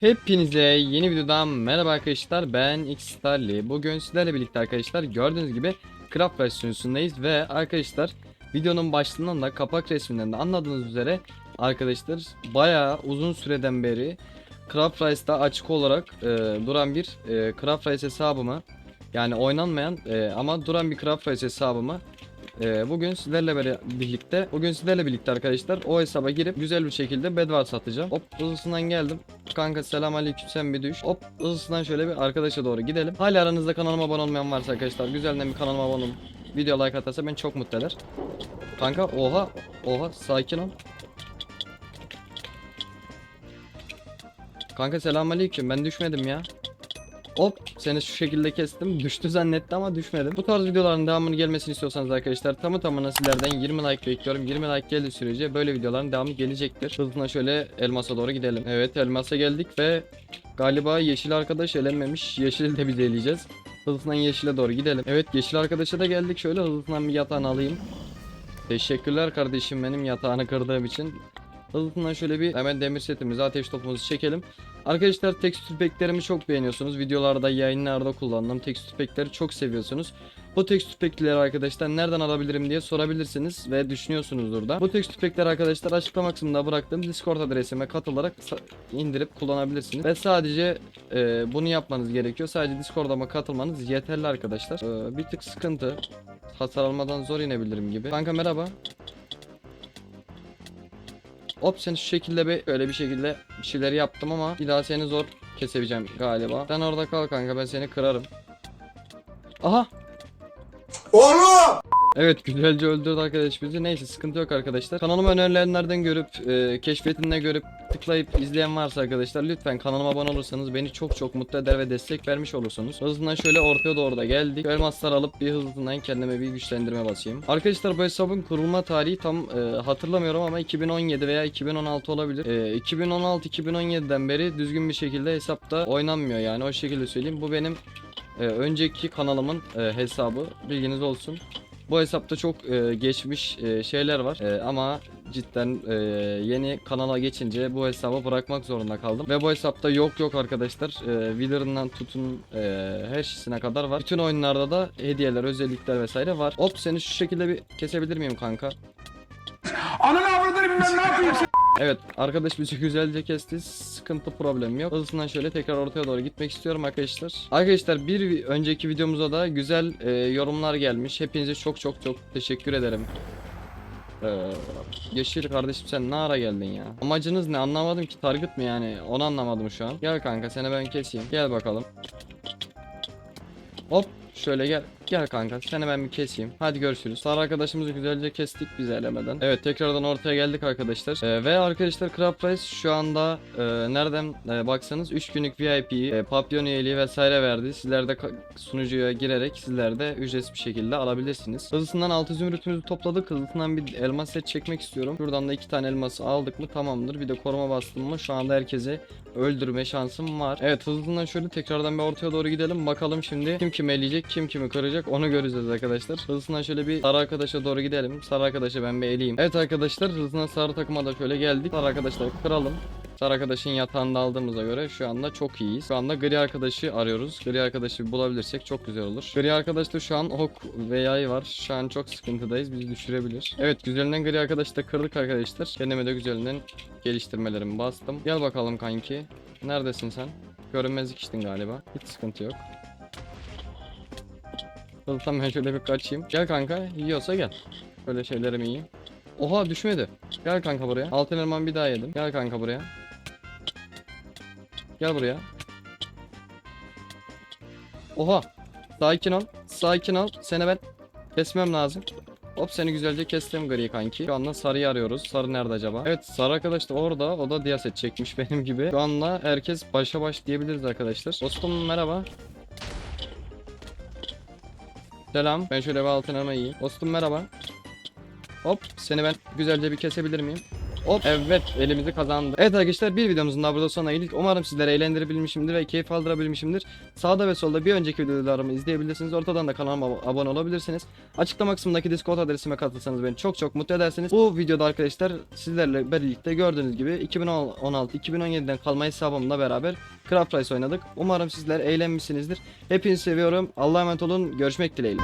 Hepinize yeni videodan merhaba arkadaşlar. Ben Xstarly. Bugün sizlerle birlikte arkadaşlar gördüğünüz gibi Craft versiyonundayız ve arkadaşlar videonun başlığından da kapak resminden de anladığınız üzere arkadaşlar bayağı uzun süreden beri Craft Rice'da açık olarak e, duran bir e, Craft Rice hesabımı yani oynanmayan e, ama duran bir Craft Rice hesabımı e, bugün sizlerle birlikte bugün sizlerle birlikte arkadaşlar o hesaba girip güzel bir şekilde bedvar satacağım. Hop hızlısından geldim. Kanka selam aleyküm sen bir düş. Hop hızlısından şöyle bir arkadaşa doğru gidelim. Hala aranızda kanalıma abone olmayan varsa arkadaşlar güzelden bir kanalıma abone olun. Video like atarsa beni çok mutlu eder. Kanka oha oha sakin ol. Kanka selam aleyküm ben düşmedim ya. Seni şu şekilde kestim. Düştü zannetti ama düşmedim. Bu tarz videoların devamını gelmesini istiyorsanız arkadaşlar tamı tamına sizlerden 20 like bekliyorum. 20 like geldiği sürece böyle videoların devamı gelecektir. Hızına şöyle elmasa doğru gidelim. Evet elmasa geldik ve galiba yeşil arkadaş elenmemiş. Yeşili de biz eleyeceğiz. Hızından yeşile doğru gidelim. Evet yeşil arkadaşa da geldik. Şöyle hızından bir yatağını alayım. Teşekkürler kardeşim benim yatağını kırdığım için. Hızlısından şöyle bir hemen demir setimizi, ateş topumuzu çekelim. Arkadaşlar tekstür peklerimi çok beğeniyorsunuz. Videolarda, yayınlarda kullandığım tekstür pekleri çok seviyorsunuz. Bu tekstür pekleri arkadaşlar nereden alabilirim diye sorabilirsiniz ve düşünüyorsunuzdur da. Bu tekstür pekleri arkadaşlar açıklama kısmında bıraktığım Discord adresime katılarak indirip kullanabilirsiniz. Ve sadece e, bunu yapmanız gerekiyor. Sadece Discord'uma katılmanız yeterli arkadaşlar. E, bir tık sıkıntı. Hasar almadan zor inebilirim gibi. Kanka merhaba. Hop seni şu şekilde bir öyle bir şekilde bir şeyleri yaptım ama bir daha seni zor kesebileceğim galiba. Sen orada kal kanka ben seni kırarım. Aha. Oğlum! Evet güzelce öldürdü arkadaş bizi. Neyse sıkıntı yok arkadaşlar. Kanalıma önerilenlerden görüp e, keşfetinde görüp tıklayıp izleyen varsa arkadaşlar lütfen kanalıma abone olursanız beni çok çok mutlu eder ve destek vermiş olursunuz. Hızından şöyle ortaya doğru da geldik. Elmaslar alıp bir hızından kendime bir güçlendirme basayım. Arkadaşlar bu hesabın kurulma tarihi tam e, hatırlamıyorum ama 2017 veya 2016 olabilir. E, 2016-2017'den beri düzgün bir şekilde hesapta oynanmıyor yani o şekilde söyleyeyim. Bu benim e, önceki kanalımın e, hesabı bilginiz olsun. Bu hesapta çok e, geçmiş e, şeyler var E, ama cidden e, yeni kanala geçince bu hesabı bırakmak zorunda kaldım. Ve bu hesapta yok yok arkadaşlar. E, Wither'ından tutun e, her şeysine kadar var. Bütün oyunlarda da hediyeler, özellikler vesaire var. Hop seni şu şekilde bir kesebilir miyim kanka? Ananı avradını bilmem ne yapayım Evet arkadaş bizi güzelce kesti. Sıkıntı problemi yok. Hızlısından şöyle tekrar ortaya doğru gitmek istiyorum arkadaşlar. Arkadaşlar bir önceki videomuza da güzel e, yorumlar gelmiş. Hepinize çok çok çok teşekkür ederim. Ee, Yeşil kardeşim sen ne ara geldin ya? Amacınız ne anlamadım ki target mı yani onu anlamadım şu an. Gel kanka seni ben keseyim. Gel bakalım. Hop şöyle gel. Gel kanka seni ben bir keseyim. Hadi görüşürüz. Sarı arkadaşımızı güzelce kestik biz elemeden. Evet tekrardan ortaya geldik arkadaşlar. Ee, ve arkadaşlar Crab Price şu anda e, nereden e, baksanız 3 günlük VIP, e, Papyon üyeliği vesaire verdi. Sizler de sunucuya girerek sizler de ücretsiz bir şekilde alabilirsiniz. Hızlısından 6 zümrütümüzü topladık. Hızlısından bir elmas set çekmek istiyorum. Şuradan da 2 tane elması aldık mı tamamdır. Bir de koruma bastım mı şu anda herkesi öldürme şansım var. Evet hızlısından şöyle tekrardan bir ortaya doğru gidelim. Bakalım şimdi kim kimi eleyecek, kim kimi kıracak onu göreceğiz arkadaşlar. Hızlısından şöyle bir sarı arkadaşa doğru gidelim. Sarı arkadaşı ben bir eleyeyim. Evet arkadaşlar hızlısından sarı takıma da şöyle geldik. Sarı arkadaşları kıralım. Sarı arkadaşın yatağında aldığımıza göre şu anda çok iyiyiz. Şu anda gri arkadaşı arıyoruz. Gri arkadaşı bulabilirsek çok güzel olur. Gri arkadaşta şu an ok ve yay var. Şu an çok sıkıntıdayız. Bizi düşürebilir. Evet güzelinden gri arkadaşı da kırdık arkadaşlar. Kendime de güzelinden geliştirmelerimi bastım. Gel bakalım kanki. Neredesin sen? Görünmezlik içtin galiba. Hiç sıkıntı yok. Hızlıdan ben şöyle bir kaçayım. Gel kanka. Yiyorsa gel. Böyle şeylerimi yiyeyim. Oha düşmedi. Gel kanka buraya. Altın elman bir daha yedim. Gel kanka buraya. Gel buraya. Oha. Sakin ol. Sakin ol. Seni ben kesmem lazım. Hop seni güzelce kestim gri kanki. Şu anda sarıyı arıyoruz. Sarı nerede acaba? Evet sarı arkadaş da orada. O da diyaset çekmiş benim gibi. Şu anda herkes başa baş diyebiliriz arkadaşlar. Dostum merhaba. Selam. Ben şöyle bir altın elma yiyeyim. Dostum merhaba. Hop seni ben güzelce bir kesebilir miyim? Hop evet elimizi kazandı. Evet arkadaşlar bir videomuzun daha burada sonuna geldik. Umarım sizlere eğlendirebilmişimdir ve keyif aldırabilmişimdir. Sağda ve solda bir önceki videolarımı izleyebilirsiniz. Ortadan da kanalıma ab- abone olabilirsiniz. Açıklama kısmındaki Discord adresime katılsanız beni çok çok mutlu edersiniz. Bu videoda arkadaşlar sizlerle birlikte gördüğünüz gibi 2016-2017'den kalma hesabımla beraber Craft Rise oynadık. Umarım sizler eğlenmişsinizdir. Hepinizi seviyorum. Allah'a emanet olun. Görüşmek dileğiyle.